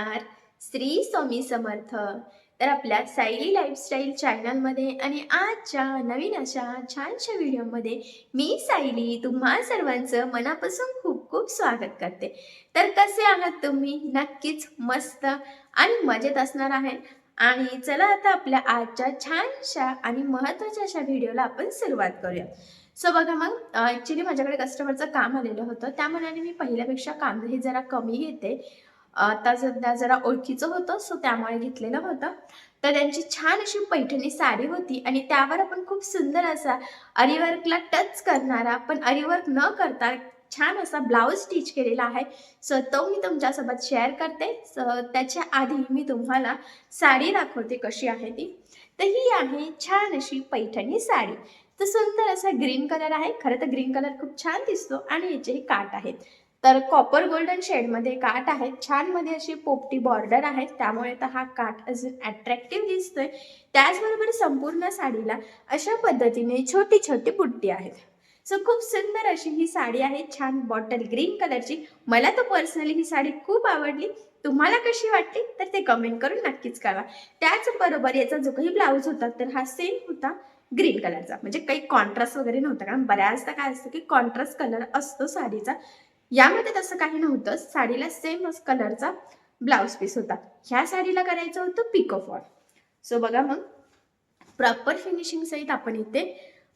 नमस्कार श्री स्वामी समर्थ. तर आपल्या सायली लाईफस्टाईल चॅनलमध्ये आणि आजच्या नवीन अशा छानशा व्हिडिओमध्ये मी सायली तुम्हा सर्वांचं मनापासून खूप खूप स्वागत करते. तर कसे आहात तुम्ही? नक्कीच मस्त आणि मजेत असणार आहे. आणि चला आता आपल्या आजच्या छानशा आणि महत्त्वाच्या अशा व्हिडिओला आपण सुरुवात करूया. सो बघा मग ॲक्च्युली माझ्याकडे कस्टमरचं काम आलेलं होतं. त्या मी पहिल्यापेक्षा काम हे जरा कमी घेते. आता सध्या जरा ओळखीचं होतं सो त्यामुळे घेतलेलं होतं. तर त्यांची छान अशी पैठणी साडी होती आणि त्यावर आपण खूप सुंदर असा अरिवर्कला टच करणारा पण अरिवर्क न करता छान असा ब्लाऊज स्टिच केलेला आहे. सो तो मी तुमच्यासोबत शेअर करते. सो त्याच्या आधी मी तुम्हाला साडी दाखवते कशी आहे ती. तर ही आहे छान अशी पैठणी साडी. तर सुंदर असा ग्रीन कलर आहे. खरं तर ग्रीन कलर खूप छान दिसतो आणि याचे हे काट आहेत. तर कॉपर गोल्डन शेडमध्ये काट आहेत. छानमध्ये अशी पोपटी बॉर्डर आहे त्यामुळे तर हा काट अजून अट्रॅक्टिव्ह दिसतोय. त्याचबरोबर संपूर्ण साडीला अशा पद्धतीने छोटी छोटी बुट्टी आहेत. सो खूप सुंदर अशी ही साडी आहे. छान बॉटल ग्रीन कलरची मला तर पर्सनली ही साडी खूप आवडली. तुम्हाला कशी वाटली? तर ते कमेंट करून नक्कीच कळवा. त्याचबरोबर याचा जो काही ब्लाऊज होता तर हा सेम होता ग्रीन कलरचा म्हणजे काही कॉन्ट्रास्ट वगैरे नव्हता. कारण बऱ्याचदा काय असतं की कॉन्ट्रास्ट कलर असतो साडीचा. यामध्ये तसं काही नव्हतं. साडीला सेम कलरचा ब्लाऊज पीस होता. ह्या साडीला करायचं होतं पिको फॉल सो बघा मग प्रॉपर फिनिशिंग सहित आपण इथे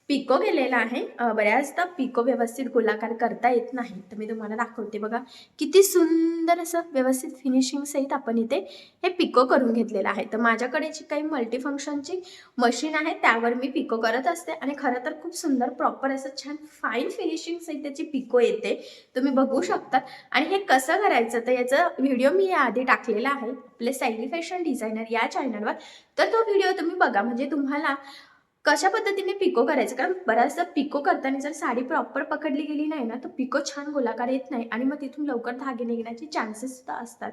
पिको केलेला आहे. बऱ्याचदा पिको व्यवस्थित गोलाकार करता येत नाही. तर मी तुम्हाला दाखवते बघा. किती सुंदर असं व्यवस्थित फिनिशिंग सहित आपण इथे हे पिको करून घेतलेलं आहे. तर माझ्याकडे जी काही मल्टीफंक्शनची मशीन आहे त्यावर मी पिको करत असते. आणि खरं तर खूप सुंदर प्रॉपर असं छान फाईन फिनिशिंग सहित त्याची पिको येते. तुम्ही बघू शकता. आणि हे कसं करायचं? तर याचा व्हिडिओ मी याआधी टाकलेला आहे. आपले सायली फॅशन डिझायनर या चॅनलवर तर तो व्हिडिओ तुम्ही बघा. म्हणजे तुम्हाला कशा पद्धतीने पिको करायचं? कारण बऱ्याचदा पिको करताना जर साडी प्रॉपर पकडली गेली नाही ना तर पिको छान गोलाकार येत नाही आणि मग तिथून लवकर धागे निघण्याचे चान्सेस सुद्धा असतात.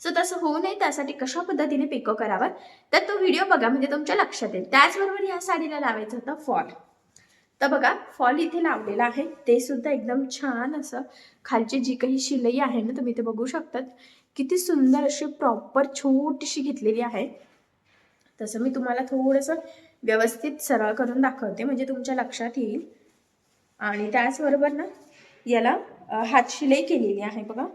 सो तसं होऊ नये त्यासाठी कशा पद्धतीने पिको करावा? तर तो व्हिडिओ बघा म्हणजे तुमच्या लक्षात येईल. त्याचबरोबर या साडीला लावायचं होतं फॉल तर बघा फॉल इथे लावलेला आहे. ते सुद्धा एकदम छान असं खालची जी काही शिलाई आहे ना तुम्ही ते बघू शकतात. किती सुंदर अशी प्रॉपर छोटीशी घेतलेली आहे. तसं मी तुम्हाला थोडंसं व्यवस्थित सरळ करून दाखवते म्हणजे तुमच्या लक्षात येईल. आणि त्याचबरोबर ना याला हातशिलाई केलेली आहे बघा.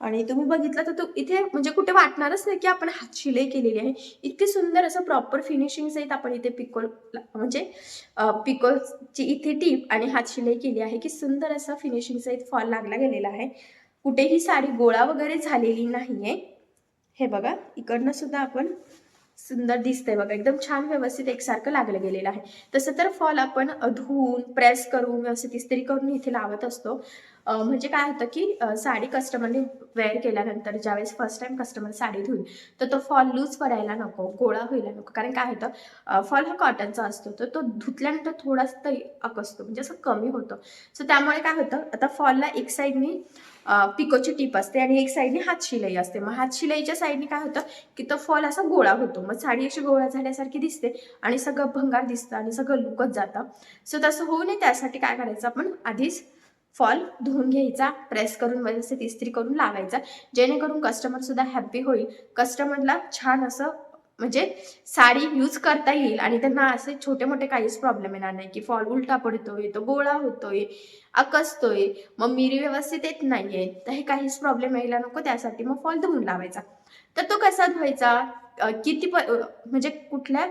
आणि तुम्ही बघितलं तर तो इथे म्हणजे कुठे वाटणारच नाही की आपण हातशिलाई केलेली आहे. इतकी सुंदर असं प्रॉपर फिनिशिंग सहित आपण इथे पिको म्हणजे पिकोची इथे टीप आणि हातशिलाई केली आहे की सुंदर असा फिनिशिंग सहित फॉल लागला गेलेला आहे. कुठेही साडी गोळा वगैरे झालेली नाहीये. हे बघा इकडनं सुद्धा आपण सुंदर दिसतंय बघा. एकदम छान व्यवस्थित एकसारखं लागलं गेलेलं आहे. तसं तर फॉल आपण धुवून प्रेस करून व्यवस्थित इस्त्री करून इथे लावत असतो. म्हणजे काय होतं की साडी कस्टमरने वेअर केल्यानंतर ज्यावेळेस फर्स्ट टाइम कस्टमर साडी धुईल तर तो फॉल लूज पडायला नको गोळा व्हायला नको. कारण काय होतं फॉल हा कॉटनचा असतो तर तो धुतल्यानंतर थोडासा तरी अकसतो म्हणजे असं कमी होतं. सो त्यामुळे काय होतं आता फॉलला एक साईडनी पिकोची टीप असते आणि एक साईडने हात शिलाई असते. मग हात शिलाईच्या साईडने काय होतं की तो फॉल असा गोळा होतो. मग साडी अशी गोळा झाल्यासारखी दिसते आणि सगळं भंगार दिसतं आणि सगळं लुकत जातं. सो तसं होऊ नये. त्यासाठी काय करायचं आपण? आधीच फॉल धुवून घ्यायचा प्रेस करून व्यवस्थित इस्त्री करून लावायचा. जेणेकरून कस्टमर सुद्धा हॅप्पी होईल. कस्टमरला छान असं म्हणजे साडी यूज करता येईल आणि त्यांना असे छोटे मोठे काहीच प्रॉब्लेम येणार नाही की फॉल उलटा पडतोय तो गोळा होतोय अकसतोय मग मिरी व्यवस्थित येत नाहीये तर हे काहीच प्रॉब्लेम यायला नको त्यासाठी मग फॉल धुवून लावायचा. तर तो कसा धुवायचा? किती प म्हणजे कुठल्या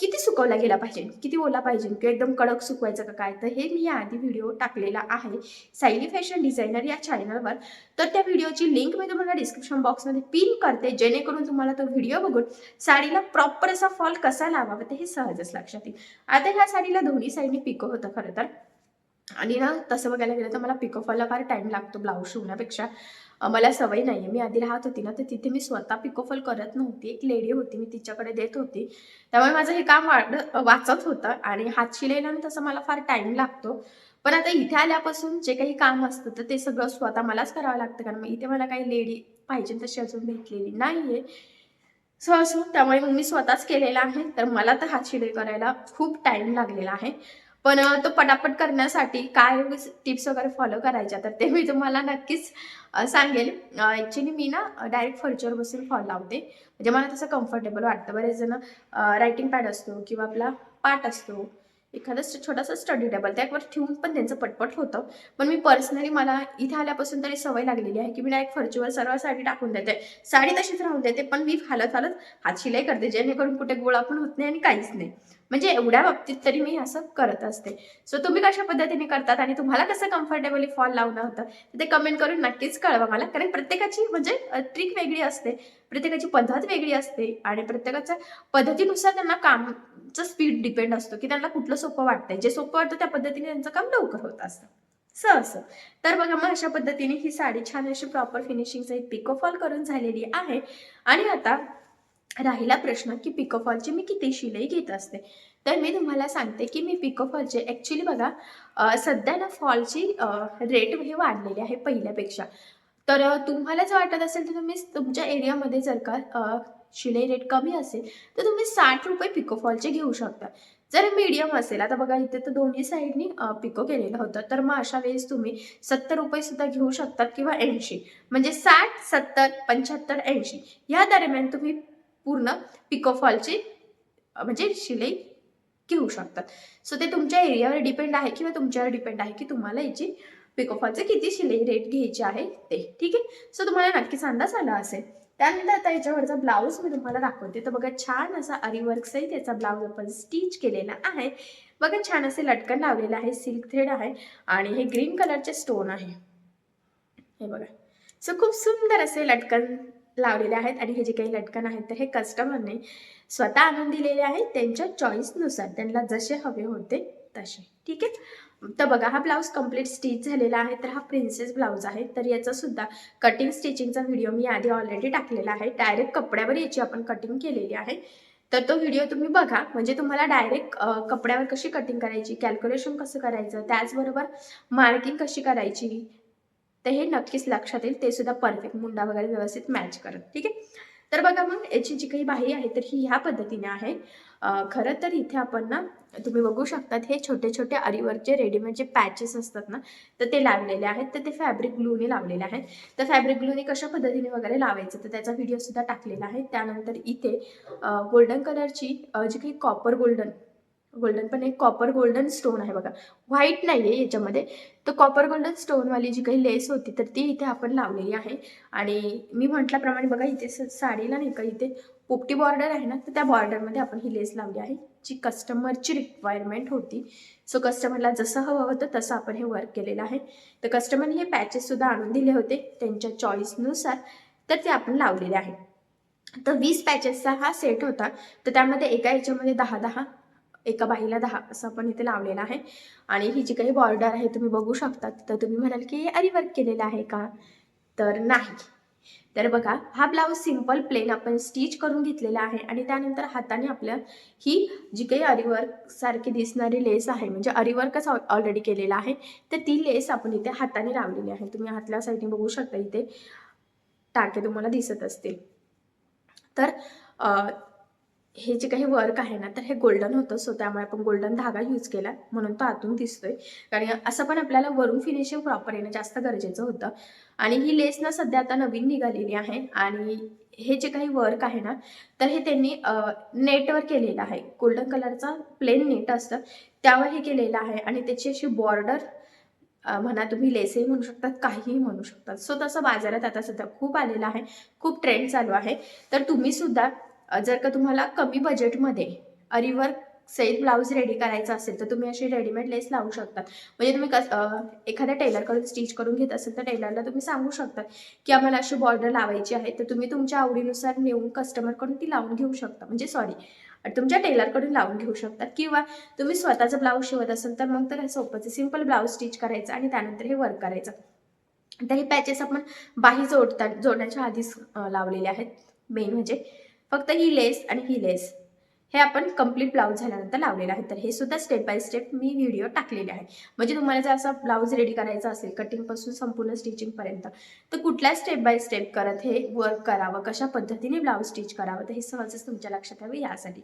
किती सुकवला गेला पाहिजे? किती ओला पाहिजे? किंवा एकदम कडक सुकवायचं का काय? तर हे मी याआधी व्हिडिओ टाकलेला आहे. सायली फॅशन डिझायनर या चॅनलवर तर त्या व्हिडिओची लिंक मी तुम्हाला डिस्क्रिप्शन बॉक्समध्ये पिन करते. जेणेकरून तुम्हाला तो व्हिडिओ बघून साडीला प्रॉपर असा फॉल कसा लावावा ते हे सहजच लक्षात येईल. आता ह्या साडीला दोन्ही साईडने पिको होतं खरं तर. आणि ना तसं बघायला गेलं तर मला पिको फॉलला फार टाईम लागतो ब्लाऊज शिवण्यापेक्षा. मला सवय नाही आहे मी आधी राहत होती ना तर तिथे मी स्वतः पिकोफॉल करत नव्हती. एक लेडी होती मी तिच्याकडे देत होती. त्यामुळे माझं हे काम वाढ वाचत होतं आणि हात शिलाईला तसं मला फार टाईम लागतो. पण आता इथे आल्यापासून जे काही काम असतं तर ते सगळं स्वतः मलाच करावं लागतं. कारण मग इथे मला काही लेडी पाहिजे तशी अजून भेटलेली नाही आहे सो असो त्यामुळे मग मी स्वतःच केलेलं आहे. तर मला तर हात शिलाई करायला खूप टाईम लागलेला आहे. पण तो पटापट करण्यासाठी काय टिप्स वगैरे फॉलो करायच्या तर ते मी तुम्हाला नक्कीच सांगेल. ॲक्च्युली मी ना डायरेक्ट फर्चर बसून फॉल लावते. म्हणजे मला तसं कम्फर्टेबल वाटतं. बरेच जण रायटिंग पॅड असतो किंवा आपला पाठ असतो. एखादा छोटासा स्टडी टेबल त्यावर ठेवून पण त्यांचं पटपट होतं. पण मी पर्सनली मला इथे आल्यापासून तरी सवय लागलेली आहे की मी डायरेक्ट फर्चीवर सर्व साडी टाकून देते. साडी तशीच राहून देते पण मी हालत हालत हात शिलाई करते जेणेकरून कुठे गोळा पण होत नाही आणि काहीच नाही. म्हणजे एवढ्या बाबतीत तरी मी असं करत असते. सो तुम्ही कशा पद्धतीने करतात आणि तुम्हाला कसं कम्फर्टेबली फॉल लावणं होतं ते कमेंट करून नक्कीच कळवा मला. कारण प्रत्येकाची म्हणजे ट्रिक वेगळी असते. प्रत्येकाची पद्धत वेगळी असते आणि प्रत्येकाच्या पद्धतीनुसार त्यांना कामचं स्पीड डिपेंड असतो की त्यांना कुठलं सोपं वाटतंय. जे सोपं वाटतं त्या पद्धतीने त्यांचं काम लवकर होत असतं. सो तर बघा मग अशा पद्धतीने ही साडी छान अशी प्रॉपर फिनिशिंगचा एक पिकोफॉल करून झालेली आहे. आणि आता राहिला प्रश्न की पिकोफॉलची मी किती शिलाई घेत असते? तर मी तुम्हाला सांगते की मी पिकोफॉलचे ॲक्च्युली बघा सध्या ना फॉलची रेट हे वाढलेली आहे पहिल्यापेक्षा. तर तुम्हाला जर वाटत असेल तर तुम्ही तुमच्या एरियामध्ये जर का शिलाई रेट कमी असेल तर तुम्ही साठ रुपये पिकोफॉलचे घेऊ शकता. जर मीडियम असेल आता बघा इथे तर दोन्ही साईडनी पिको केलेलं होतं. तर मग अशा वेळेस तुम्ही सत्तर रुपये सुद्धा घेऊ शकतात किंवा ऐंशी. म्हणजे साठ सत्तर पंच्याहत्तर ऐंशी. या दरम्यान तुम्ही पूर्ण पिकोफॉलची म्हणजे शिलाई घेऊ शकतात. सो ते तुमच्या एरियावर डिपेंड आहे किंवा तुमच्यावर डिपेंड आहे की तुम्हाला याची पिकोफॉलचे किती शिलाई रेट घ्यायची आहे ते ठीक आहे? सो तुम्हाला नक्कीच अंदाज आला असेल. त्यानंतर आता याच्यावरचा ब्लाऊज मी तुम्हाला दाखवते. तर बघा छान असा अरिवर्क्सही त्याचा ब्लाऊज आपण स्टिच केलेला आहे. बघा छान असे लटकन लावलेलं आहे सिल्क थ्रेड आहे आणि हे ग्रीन कलरचे स्टोन आहे. हे बघा. सो खूप सुंदर असे लटकन लावलेले आहेत आणि हे जे काही लटकन आहेत तर हे कस्टमरने स्वतः आणून दिलेले आहेत. त्यांच्या चॉईसनुसार त्यांना जसे हवे होते तसे. ठीक आहे? तर बघा हा ब्लाऊज कंप्लीट स्टिच झालेला आहे तर हा प्रिन्सेस ब्लाऊज आहे. तर याचा सुद्धा कटिंग स्टिचिंगचा व्हिडिओ मी आधी ऑलरेडी टाकलेला आहे. डायरेक्ट कपड्यावर याची आपण कटिंग केलेली आहे. तर तो व्हिडिओ तुम्ही बघा. म्हणजे तुम्हाला डायरेक्ट कपड्यावर कशी कटिंग करायची कॅल्क्युलेशन कसं करायचं त्याचबरोबर मार्किंग कशी करायची तर हे नक्कीच लक्षात येईल. ते सुद्धा परफेक्ट मुंडा वगैरे व्यवस्थित मॅच करत. ठीक आहे? तर बघा मग याची जी काही बाही आहे तर ही ह्या पद्धतीने आहे. खरं तर इथे आपण ना तुम्ही बघू शकतात हे छोटे छोटे अरीवरचे रेडीमेड जे पॅचेस असतात ना तर ते लावलेले आहेत. तर ते फॅब्रिक ग्लूने लावलेले आहेत. तर फॅब्रिक ग्लूने कशा पद्धतीने वगैरे लावायचं तर त्याचा व्हिडिओ सुद्धा टाकलेला आहे. त्यानंतर इथे गोल्डन कलरची जी काही कॉपर गोल्डन गोल्डन पण एक कॉपर गोल्डन स्टोन आहे बघा. व्हाईट नाही आहे याच्यामध्ये. तर कॉपर गोल्डन स्टोनवाली जी काही लेस होती तर ती इथे आपण लावलेली आहे. आणि मी म्हटल्याप्रमाणे बघा इथे स- साडीला नाही का इथे पोपटी बॉर्डर आहे ना तर त्या बॉर्डरमध्ये आपण ही लेस लावली आहे जी कस्टमरची रिक्वायरमेंट होती. सो कस्टमरला जसं हवं होतं तसं आपण हे वर्क केलेलं आहे. तर कस्टमरने हे पॅचेससुद्धा आणून दिले होते त्यांच्या चॉईसनुसार तर ते आपण लावलेले आहे. तर वीस पॅचेसचा हा सेट होता. तर त्यामध्ये एका याच्यामध्ये दहा दहा एका बाईला दहा असं आपण इथे लावलेलं आहे. आणि ही जी काही बॉर्डर आहे तुम्ही बघू शकतात तर तुम्ही म्हणाल की अरी वर्क केलेलं आहे का? तर नाही. तर बघा हा ब्लाऊज सिंपल प्लेन आपण स्टिच करून घेतलेला आहे. आणि त्यानंतर हाताने आपल्या ही जी काही अरीवर्क सारखी दिसणारी लेस आहे म्हणजे अरीवर्कच ऑलरेडी केलेला आहे तर ती लेस आपण इथे हाताने लावलेली आहे. तुम्ही हातल्या साईडने बघू शकता इथे टाके तुम्हाला दिसत असतील. तर हे जे काही वर्क आहे ना तर हे गोल्डन होतं. सो त्यामुळे आपण गोल्डन धागा यूज केला. म्हणून तो आतून दिसतोय. कारण असं पण आपल्याला वरून फिनिशिंग प्रॉपर येणं जास्त गरजेचं होतं. आणि ही लेस ना सध्या आता नवीन निघालेली आहे. आणि हे जे काही वर्क आहे ना तर हे त्यांनी नेटवर केलेलं आहे. गोल्डन कलरचा प्लेन नेट असतं. त्यावर हे केलेलं आहे. आणि त्याची अशी बॉर्डर म्हणा तुम्ही लेसही म्हणू शकतात काहीही म्हणू शकतात. सो तसं बाजारात आता सध्या खूप आलेलं आहे. खूप ट्रेंड चालू आहे. तर तुम्ही सुद्धा जर का तुम्हाला कमी बजेटमध्ये अरीवर्क सेल ब्लाऊज रेडी करायचा असेल तर तुम्ही अशी रेडीमेड लेस लावू शकतात म्हणजे तुम्ही कस एखाद्या टेलरकडून स्टिच करून घेत असेल तर टेलरला तुम्ही सांगू शकता की आम्हाला अशी बॉर्डर लावायची आहे तर तुम्ही तुमच्या आवडीनुसार नेऊन कस्टमरकडून ती लावून घेऊ शकता. म्हणजे सॉरी तुमच्या टेलरकडून लावून घेऊ शकता. किंवा तुम्ही स्वतःचं ब्लाऊज शिवत असाल तर मग तर हे सोपंच सिंपल ब्लाऊज स्टिच करायचं आणि त्यानंतर हे वर्क करायचं. तर हे पॅचेस आपण बाही जोडतात जोडण्याच्या आधीच लावलेले आहेत. मेन म्हणजे फक्त ही लेस आणि ही लेस हे आपण कंप्लीट ब्लाऊज झाल्यानंतर लावलेलं आहे. तर हे सुद्धा स्टेप बाय स्टेप मी व्हिडिओ टाकलेले आहे. म्हणजे तुम्हाला जर असा ब्लाऊज रेडी करायचा असेल कटिंगपासून संपूर्ण स्टिचिंगपर्यंत तर कुठल्या स्टेप बाय स्टेप करत हे वर्क करावं कशा पद्धतीने ब्लाऊज स्टिच करावं तर हे सहजच तुमच्या लक्षात यावं यासाठी.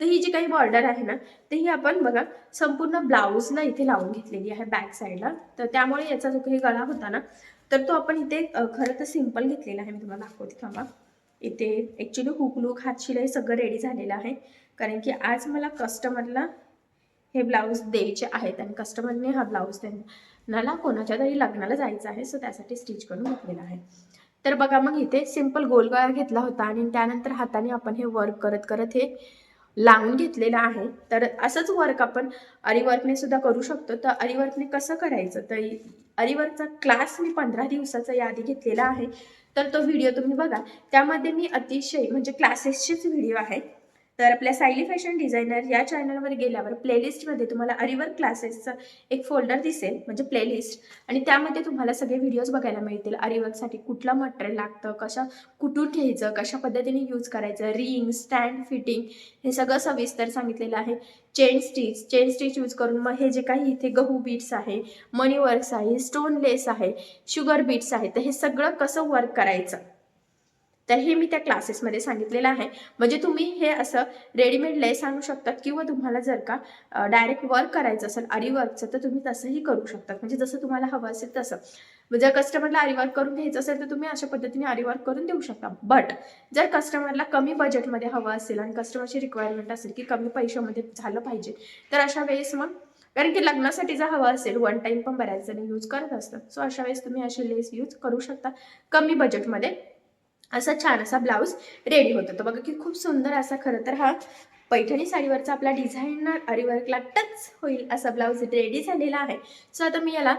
तर ही जी काही बॉर्डर आहे ना तर ही आपण बघा संपूर्ण ब्लाऊजला इथे लावून घेतलेली आहे बॅक साईडला तर त्यामुळे याचा जो काही गळा होता ना तर तो आपण इथे खरं तर सिंपल घेतलेला आहे. मी तुम्हाला दाखवते थांबा. इथे ॲक्च्युली हुक लुक हात सगळं रेडी झालेलं आहे. कारण की आज मला कस्टमरला हे ब्लाऊज द्यायचे आहेत आणि कस्टमरने हा ब्लाऊज त्यांना कोणाच्या तरी लग्नाला जायचं आहे सो त्यासाठी स्टिच करून घेतलेला आहे. तर बघा मग इथे सिंपल गोलगळा घेतला होता आणि त्यानंतर हाताने आपण हे वर्क करत करत हे लावून घेतलेलं आहे. तर असंच वर्क आपण अरिवर्कने सुद्धा करू शकतो. तर अरिवर्कने कसं करायचं? तर अरिवर्कचा क्लास मी पंधरा दिवसाचा यादी घेतलेला आहे. तर तो व्हिडिओ तुम्ही बघा. त्यामध्ये मी अतिशय म्हणजे क्लासेसचेच व्हिडिओ आहे तर आपल्या सायली फॅशन डिझायनर या चॅनलवर गेल्यावर प्लेलिस्टमध्ये तुम्हाला अरिवर्क क्लासेसचं एक फोल्डर दिसेल म्हणजे प्लेलिस्ट आणि त्यामध्ये तुम्हाला सगळे व्हिडिओज बघायला मिळतील. अरिवर्कसाठी कुठलं मटेरियल लागतं कशा कुठून घ्यायचं कशा पद्धतीने यूज करायचं रिंग स्टँड फिटिंग हे सगळं सविस्तर सांगितलेलं आहे. Chain stitch chain stitch use करून मग हे जे काही इथे गहू बीट्स आहे मनी वर्क्स आहे स्टोन लेस आहे शुगर बीट्स आहे तर हे सगळं कसं वर्क करायचं? तर हे मी त्या क्लासेसमध्ये सांगितलेलं आहे. म्हणजे तुम्ही हे असं रेडीमेड लेस सांगू शकतात किंवा तुम्हाला जर का डायरेक्ट वर्क करायचं असेल अरिवर्कचं तर तुम्ही तसंही करू शकतात. म्हणजे जसं तुम्हाला हवं असेल तसं. जर कस्टमरला अरिवर्क करून घ्यायचं असेल तर तुम्ही अशा पद्धतीने अरिवर्क करून देऊ शकता. बट जर कस्टमरला कमी बजेटमध्ये हवं असेल आणि कस्टमरची रिक्वायरमेंट असेल की कमी पैशामध्ये झालं पाहिजे तर अशा वेळेस मग कारण की लग्नासाठी जर हवं असेल वन टाईम पण बऱ्याच जणी यूज करत असतात. सो अशा वेळेस तुम्ही अशी लेस यूज करू शकता. कमी बजेटमध्ये असा छान असा ब्लाऊज रेडी होतो. तर बघा की खूप सुंदर असा खरं तर हा पैठणी साडीवरचा आपला डिझायनर अरिवर्कला टच होईल असा ब्लाऊज रेडी झालेला आहे. सो आता मी याला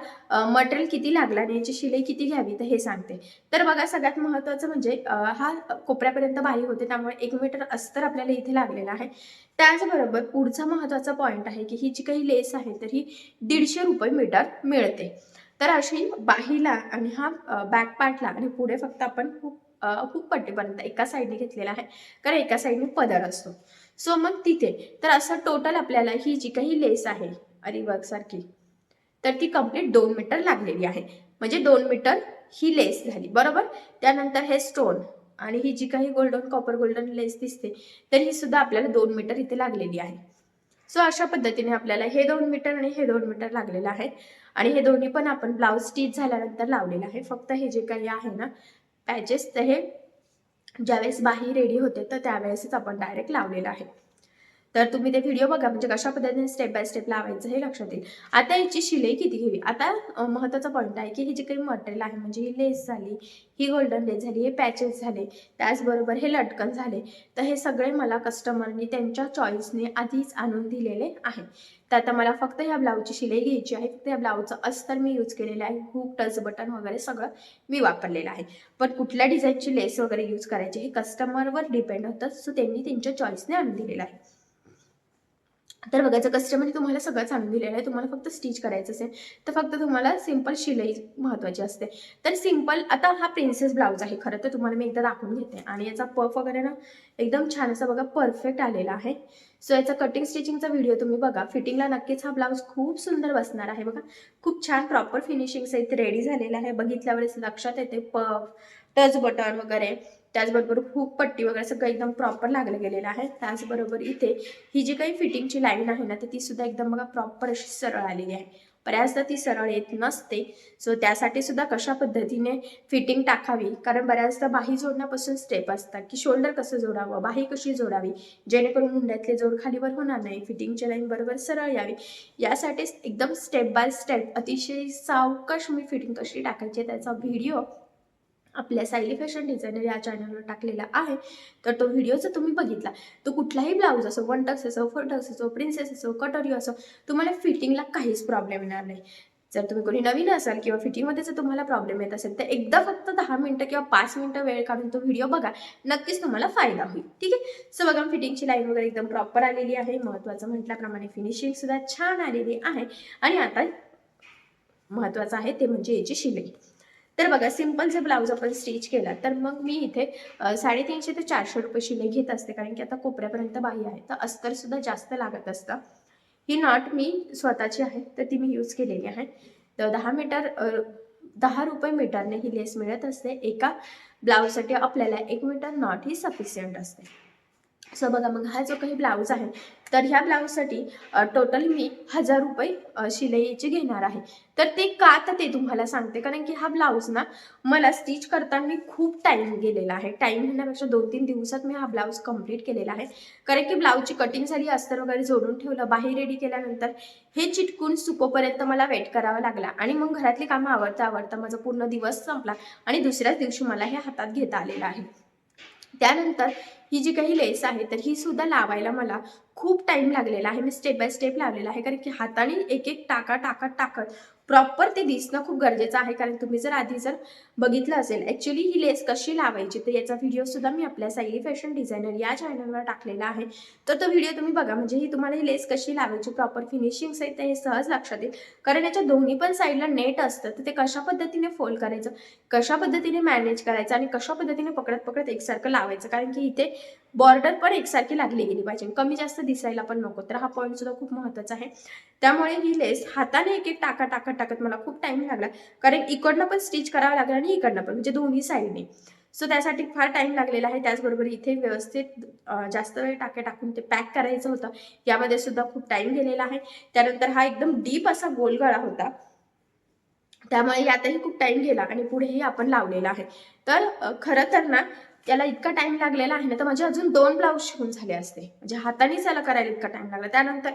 मटेरियल किती लागला आणि याची शिलाई किती घ्यावी तर हे सांगते. तर बघा सगळ्यात महत्त्वाचं म्हणजे हा कोपऱ्यापर्यंत बाही होते त्यामुळे एक मीटर अस्तर आपल्याला इथे लागलेला आहे. त्याचबरोबर पुढचा महत्त्वाचा पॉईंट आहे की ही जी काही लेस आहे तर ही दीडशे रुपये मीटर मिळते. तर अशी बाहीला आणि हा बॅक पार्टला आणि पुढे फक्त आपण खूप खूप पट्टीपर्यंत एका साईडने घेतलेला आहे. कारण एका साईडने पदर असतो. सो मग तिथे तर असं टोटल आपल्याला ही जी काही लेस आहे अरिवर्क सारखी तर ती कंप्लीट दोन मीटर लागलेली आहे. म्हणजे दोन मीटर ही लेस झाली बरोबर? त्यानंतर हे स्टोन आणि ही जी काही गोल्डन कॉपर गोल्डन लेस दिसते तर ही सुद्धा आपल्याला दोन मीटर इथे लागलेली आहे. सो अशा पद्धतीने आपल्याला हे दोन मीटर आणि हे दोन मीटर लागलेलं आहे. आणि हे दोन्ही पण आपण ब्लाऊज स्टिच झाल्यानंतर लावलेलं आहे. फक्त हे जे काही आहे ना पॅचेस हे ज्यावेळेस बाही रेडी होते तर त्यावेळेसच आपण डायरेक्ट लावलेलं आहे. तर तुम्ही ते व्हिडिओ बघा म्हणजे कशा पद्धतीने स्टेप बाय स्टेप लावायचं हे लक्षात येईल. आता याची शिलाई किती घ्यावी? आता महत्त्वाचा पॉईंट आहे की हे जे काही मटेरियल आहे म्हणजे ही लेस झाली ही गोल्डन लेस झाली हे पॅचेस झाले त्याचबरोबर हे लटकन झाले तर हे सगळे मला कस्टमरनी त्यांच्या चॉईसने आधीच आणून दिलेले आहे तर आता मला फक्त ह्या ब्लाऊजची शिलाई घ्यायची आहे फक्त या ब्लाऊजचं अस्तर मी यूज केलेलं आहे हुक टच बटन वगैरे सगळं मी वापरलेलं आहे. पण कुठल्या डिझाईनची लेस वगैरे यूज करायची हे कस्टमरवर डिपेंड होतं सो त्यांनी त्यांच्या चॉईसने आणून दिलेलं आहे. तर बघायचं कस्टमरने तुम्हाला सगळं सांगून दिलेलं आहे. तुम्हाला फक्त स्टिच करायचं असेल तर फक्त तुम्हाला सिंपल शिलाई महत्त्वाची असते. तर सिंपल आता हा प्रिन्सेस ब्लाऊज आहे खरं तर तुम्हाला मी एकदा दाखवून घेते. आणि याचा पफ वगैरे ना एकदम छान असा बघा परफेक्ट आलेला आहे. सो याचा कटिंग स्टिचिंगचा व्हिडिओ तुम्ही बघा. फिटिंगला नक्कीच हा ब्लाऊज खूप सुंदर बसणार आहे बघा. खूप छान प्रॉपर फिनिशिंग सहित रेडी झालेला आहे. बघितल्यावरच लक्षात येते. पफ टच बटन वगैरे. त्याचबरोबर खूप पट्टी वगैरे सगळं एकदम प्रॉपर लागलं गेलेलं आहे. त्याचबरोबर इथे ही जी काही फिटिंगची लाईन आहे ना तर ती सुद्धा एकदम बघा प्रॉपर अशी सरळ आलेली आहे. बऱ्याचदा ती सरळ येत नसते. सो त्यासाठी सुद्धा कशा पद्धतीने फिटिंग टाकावी? कारण बऱ्याचदा बाही जोडण्यापासून स्टेप असतात की शोल्डर कसं जोडावं? बाही कशी जोडावी? जेणेकरून मुंड्यातले जोड खालीवर होणार नाही. फिटिंगची लाईन बरोबर सरळ यावी. यासाठी एकदम स्टेप बाय स्टेप अतिशय सावकाश मी फिटिंग कशी टाकायची त्याचा व्हिडिओ आपल्या सायली फॅशन डिझायनर या चॅनलवर टाकलेला आहे. तर तो व्हिडिओ जर तुम्ही बघितला तो कुठलाही ब्लाऊज असो वन टक्स असो फोर टक्स असो प्रिन्सेस असो कटोरी असो तुम्हाला फिटिंगला काहीच प्रॉब्लेम येणार नाही. जर तुम्ही कोणी नवीन असाल किंवा फिटिंगमध्ये जर तुम्हाला प्रॉब्लेम येत असेल तर एकदा फक्त दहा मिनटं किंवा पाच मिनटं वेळ काढून तो व्हिडिओ बघा. नक्कीच तुम्हाला फायदा होईल. ठीक आहे? सो बघा फिटिंगची लाईन वगैरे एकदम प्रॉपर आलेली आहे. महत्त्वाचं म्हटल्याप्रमाणे फिनिशिंग सुद्धा छान आलेली आहे. आणि आता महत्त्वाचं आहे ते म्हणजे याची शिलाई. तर बघा सिंपल जर ब्लाऊज आपण स्टिच केला तर मग मी इथे साडेतीनशे ते चारशे रुपये शिलाई घेत असते कारण की आता कोपऱ्यापर्यंत बाही आहे. तर अस्तरसुद्धा जास्त लागत असतं. ही नॉट मी स्वतःची आहे तर ती मी यूज केलेली आहे. तर दहा मीटर दहा रुपये मीटरने ही लेस मिळत असते. एका ब्लाऊजसाठी आपल्याला एक मीटर नॉट ही सफिशियंट असते. सो बघा मग हा जो काही ब्लाऊज आहे तर ह्या ब्लाऊजसाठी टोटल मी हजार रुपये शिलाईची घेणार आहे. तर ते का तर ते तुम्हाला सांगते कारण की हा ब्लाऊज ना मला स्टिच करताना खूप टाईम गेलेला आहे. टाईम घेण्यापेक्षा दोन तीन दिवसात मी हा ब्लाऊज कंप्लीट केलेला आहे. कारण की ब्लाऊजची कटिंग झाली अस्तर वगैरे जोडून ठेवलं बाहेर रेडी केल्यानंतर हे चिटकून सुकोपर्यंत मला वेट करावा लागला. आणि मग घरातली कामं आवडता आवडता माझा पूर्ण दिवस संपला आणि दुसऱ्याच दिवशी मला हे हातात घेता आलेलं आहे. त्यानंतर ही जी काही लेस आहे तर ही सुद्धा लावायला मला खूप टाइम लागलेला आहे. मी स्टेप बाय स्टेप लावलेला आहे. कारण की हाताने एक एक टाका टाकत टाकत प्रॉपर ते दिसणं खूप गरजेचं आहे. कारण तुम्ही जर आधी जर बघितलं असेल ॲक्च्युली ही लेस कशी लावायची तर याचा व्हिडिओ सुद्धा मी आपल्या सायली फॅशन डिझायनर या चॅनलवर टाकलेला आहे. तर तो व्हिडिओ तुम्ही बघा. म्हणजे ही तुम्हाला ही लेस कशी लावायची प्रॉपर फिनिशिंग सहित ते हे सहज लक्षात येईल. कारण याच्या दोन्ही पण साईडला नेट असतं तर ते कशा पद्धतीने फोल्ड करायचं कशा पद्धतीने मॅनेज करायचं आणि कशा पद्धतीने पकडत पकडत एकसारखं लावायचं. कारण की इथे बॉर्डर पण एकसारखी लागली गेली पाहिजे. कमी जास्त दिसायला पण नको. तर हा पॉईंट सुद्धा खूप महत्त्वाचा आहे. त्यामुळे ही लेस हाताने एक एक टाका टाकत टाकत मला खूप टाइम लागला. कारण इकडनं पण स्टिच करावं लागलं आणि इकडनं पण म्हणजे दोन्ही साईडने सो त्यासाठी फार टाइम लागलेला आहे. त्याचबरोबर इथे व्यवस्थित जास्त वेळ टाके टाकून ते पॅक करायचं होतं. यामध्ये सुद्धा खूप टाइम गेलेला आहे. त्यानंतर हा एकदम डीप असा गोलगळा होता. त्यामुळे यातही खूप टाइम गेला आणि पुढेही आपण लावलेला आहे. तर खरं तर ना त्याला इतका टाइम लागलेला आहे ना तर माझे अजून दोन ब्लाऊज शिवून झाले असते. म्हणजे हातानेच याला करायला इतका टाइम लागला. त्यानंतर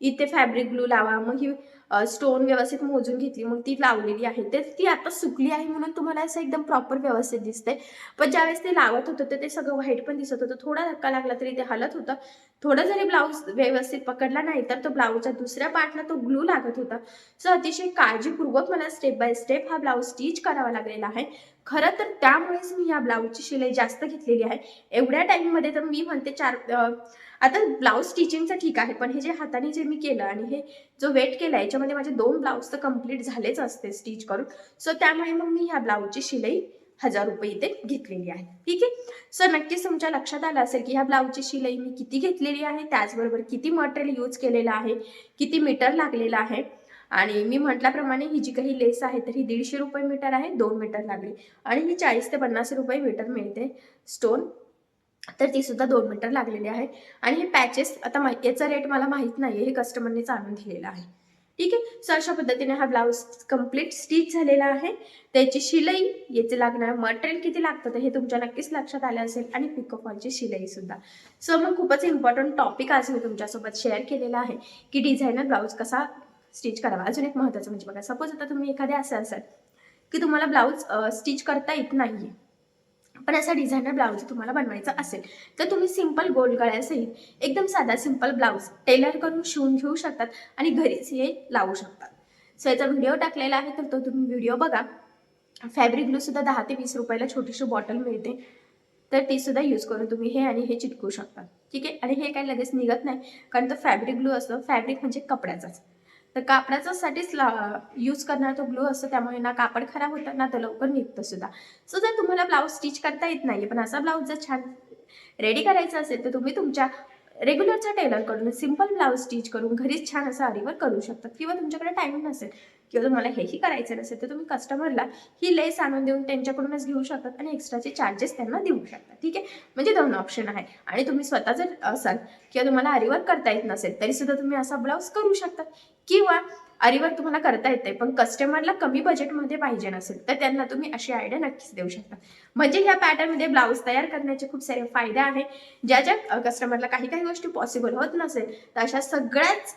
इथे फॅब्रिक ग्लू लावा मग ही स्टोन व्यवस्थित मोजून घेतली मग ती लावलेली आहे. तर ती आता सुकली आहे म्हणून तुम्हाला असं एकदम प्रॉपर व्यवस्थित दिसते पण ज्यावेळेस ते लावत होतं तर ते सगळं व्हाईट पण दिसत होतं. थोडा धक्का लागला तरी ते हलत होतं. थोडं जरी ब्लाऊज व्यवस्थित पकडला नाही तर तो ब्लाऊजच्या दुसऱ्या पार्टला तो ग्लू लागत होता. सो अतिशय काळजीपूर्वक मला स्टेप बाय स्टेप हा ब्लाऊज स्टिच करावा लागलेला आहे. खरं तर त्यामुळेच मी या ब्लाऊजची शिलाई जास्त घेतलेली आहे. एवढ्या टाईममध्ये तर मी म्हणते चार आता ब्लाऊज स्टिचिंगचं ठीक आहे पण हे जे हाताने जे मी केलं आणि हे जो वेट केला याच्यामध्ये माझे दोन ब्लाऊज तर कंप्लीट झालेच असते स्टिच करून. सो त्यामुळे मग मी ह्या ब्लाऊजची शिलाई हजार रुपये इथे घेतलेली आहे. ठीक आहे? सर नक्कीच तुमच्या लक्षात आलं असेल की ह्या ब्लाऊजची शिलाई मी किती घेतलेली आहे त्याचबरोबर किती मटेरियल यूज केलेलं आहे किती मीटर लागलेलं आहे. आणि मी म्हटल्याप्रमाणे ही जी काही लेस आहे तर ही दीडशे रुपये मीटर आहे दोन मीटर लागली. आणि ही चाळीस ते पन्नास रुपये मीटर मिळते स्टोन तर ती सुद्धा दोन मीटर लागलेली आहे. आणि हे पॅचेस आता याचा रेट मला माहीत नाही हे कस्टमरनेच आणून दिलेलं आहे. ठीक आहे? सो अशा पद्धतीने हा ब्लाऊज कंप्लीट स्टिच झालेला आहे. त्याची शिलाई याचे लागणार मटेरियल किती लागतं तर हे तुमच्या नक्कीच लक्षात आलं असेल आणि पिकअपॉलची शिलाई सुद्धा. सो मग खूपच इम्पॉर्टंट टॉपिक आज मी तुमच्यासोबत शेअर केलेला आहे की डिझायनर ब्लाऊज कसा स्टिच करावा. अजून एक महत्त्वाचं म्हणजे बघा सपोज आता तुम्ही एखाद्या असं असाल की तुम्हाला ब्लाऊज स्टिच करता येत नाही पण असा डिझायनर ब्लाऊज तुम्हाला बनवायचा असेल तर तुम्ही सिंपल गोल गळ्यासहित एकदम साधा सिंपल ब्लाऊज टेलर करून शिवून घेऊ शकतात आणि घरीच हे लावू शकतात. सो याचा व्हिडिओ टाकलेला आहे तर तो तुम्ही व्हिडिओ बघा. फॅब्रिक ग्लूसुद्धा दहा ते वीस रुपयाला छोटीशी बॉटल मिळते. तर ती सुद्धा यूज करून तुम्ही हे आणि हे चिटकू शकता. ठीक आहे? आणि हे काही लगेच निघत नाही कारण तो फॅब्रिक ग्लू असतो. फॅब्रिक म्हणजे कपड्याचाच. तर कापडाचासाठीच ला यूज करणारा तो ग्लू असतो त्यामुळे ना कापड खराब होतं ना तो लवकर निघतं सुद्धा. सो जर तुम्हाला ब्लाऊज स्टिच करता येत नाही पण असा ब्लाऊज जर छान रेडी करायचा असेल तर तुम्ही तुमच्या रेग्युलरच्या टेलरकडून सिंपल ब्लाऊज स्टिच करून घरीच छान असं आरीवर करू शकतात किंवा तुमच्याकडे टाईम नसेल किंवा तुम्हाला हेही करायचं नसेल तर तुम्ही कस्टमरला ही लेस आणून देऊन त्यांच्याकडूनच घेऊ शकतात आणि एक्स्ट्राचे चार्जेस त्यांना देऊ शकता. ठीक आहे? म्हणजे दोन ऑप्शन आहे आणि तुम्ही स्वतः जर असाल किंवा तुम्हाला आरीवर करता येत नसेल तरी सुद्धा तुम्ही असा ब्लाऊज करू शकता. किंवा अरिवर तुम्हाला करता येते पण कस्टमरला कमी बजेटमध्ये पाहिजे नसेल तर त्यांना तुम्ही अशी आयडिया नक्कीच देऊ शकता. म्हणजे ह्या पॅटर्नमध्ये ब्लाऊज तयार करण्याचे खूप सारे फायदे आहे ज्या ज्या कस्टमरला काही काही गोष्टी पॉसिबल होत नसेल तर अशा सगळ्याच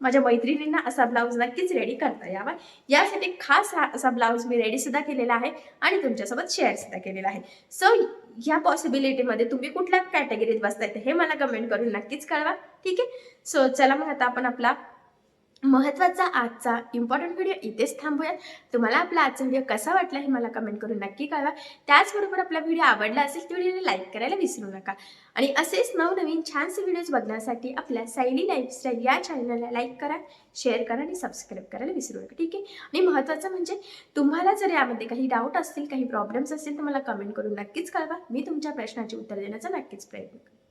माझ्या मैत्रिणींना असा ब्लाऊज नक्कीच रेडी करता यावा. यासाठी खास हा असा ब्लाऊज मी रेडी सुद्धा केलेला आहे आणि तुमच्यासोबत शेअर सुद्धा केलेला आहे. सो ह्या पॉसिबिलिटीमध्ये तुम्ही कुठल्या कॅटेगरीत बसता ते हे मला कमेंट करून नक्कीच कळवा. ठीक आहे? सो चला मग आता आपण आपला महत्त्वाचा आजचा इम्पॉर्टंट व्हिडिओ इथेच थांबूया तुम्हाला आपला आजचा व्हिडिओ कसा वाटला हे मला कमेंट करून नक्की कळवा. त्याचबरोबर आपला व्हिडिओ आवडला असेल तर व्हिडिओला लाईक करायला विसरू नका. आणि असेच नवनवीन छानसे व्हिडिओज बघण्यासाठी आपल्या सायली लाईफस्टाईल या चॅनलला लाईक करा शेअर करा आणि सबस्क्राईब करायला विसरू नका. ठीक आहे? आणि महत्त्वाचं म्हणजे तुम्हाला जर यामध्ये काही डाऊट असतील काही प्रॉब्लेम्स असतील तर मला कमेंट करून नक्कीच कळवा. मी तुमच्या प्रश्नाची उत्तर देण्याचा नक्कीच प्रयत्न करेन.